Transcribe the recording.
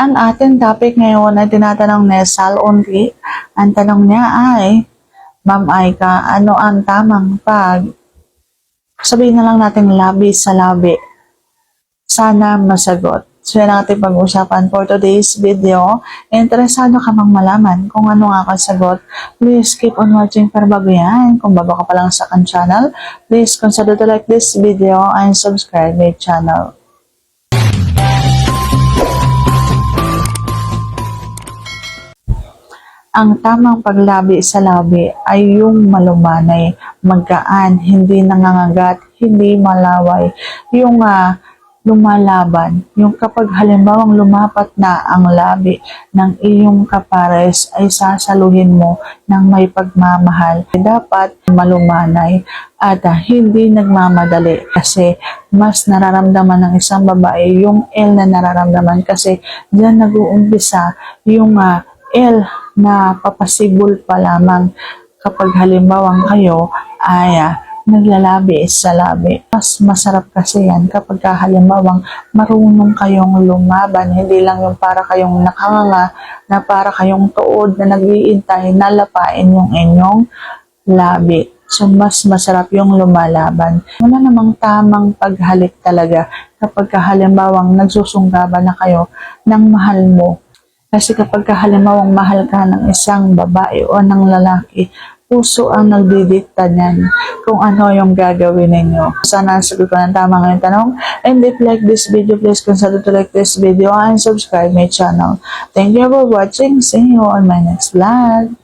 Ang ating topic ngayon ay tinatanong ni Sal Onri. Ang tanong niya ay, Ma'am Aika, ano ang tamang pag sabihin na lang natin labi sa labi? Sana masagot. So yan ang pag-usapan for today's video. Interesado ka bang malaman kung ano nga ang sagot? Please keep on watching para bago yan. Kung bago ka pa lang sa kan channel, please consider to like this video and subscribe my channel. Ang tamang paglabi sa labi ay yung malumanay, magkaan, hindi nangangagat, hindi malaway. Yung ah, lumalaban, yung kapag halimbawang lumapat na ang labi ng iyong kapares ay sasaluhin mo ng may pagmamahal. Dapat malumanay at ah, hindi nagmamadali kasi mas nararamdaman ng isang babae yung L na nararamdaman kasi diyan nag-uumpisa yung ah, L na papasibol pa lamang kapag halimbawang kayo ay ah, naglalabi sa labi. Mas masarap kasi yan kapag ka halimbawang marunong kayong lumaban, hindi lang yung para kayong nakanganga, na para kayong tuod na nag-iintay na yung inyong labi. So, mas masarap yung lumalaban. Wala namang tamang paghalik talaga kapag ka halimbawang nagsusunggaban na kayo ng mahal mo. Kasi kapag ka halimbawang mahal ka ng isang babae o ng lalaki, puso ang nagdidikta niyan kung ano yung gagawin ninyo. Sana nasagot ko ng tama ngayong tanong. And if like this video, please consider to like this video and subscribe my channel. Thank you for watching. See you on my next vlog.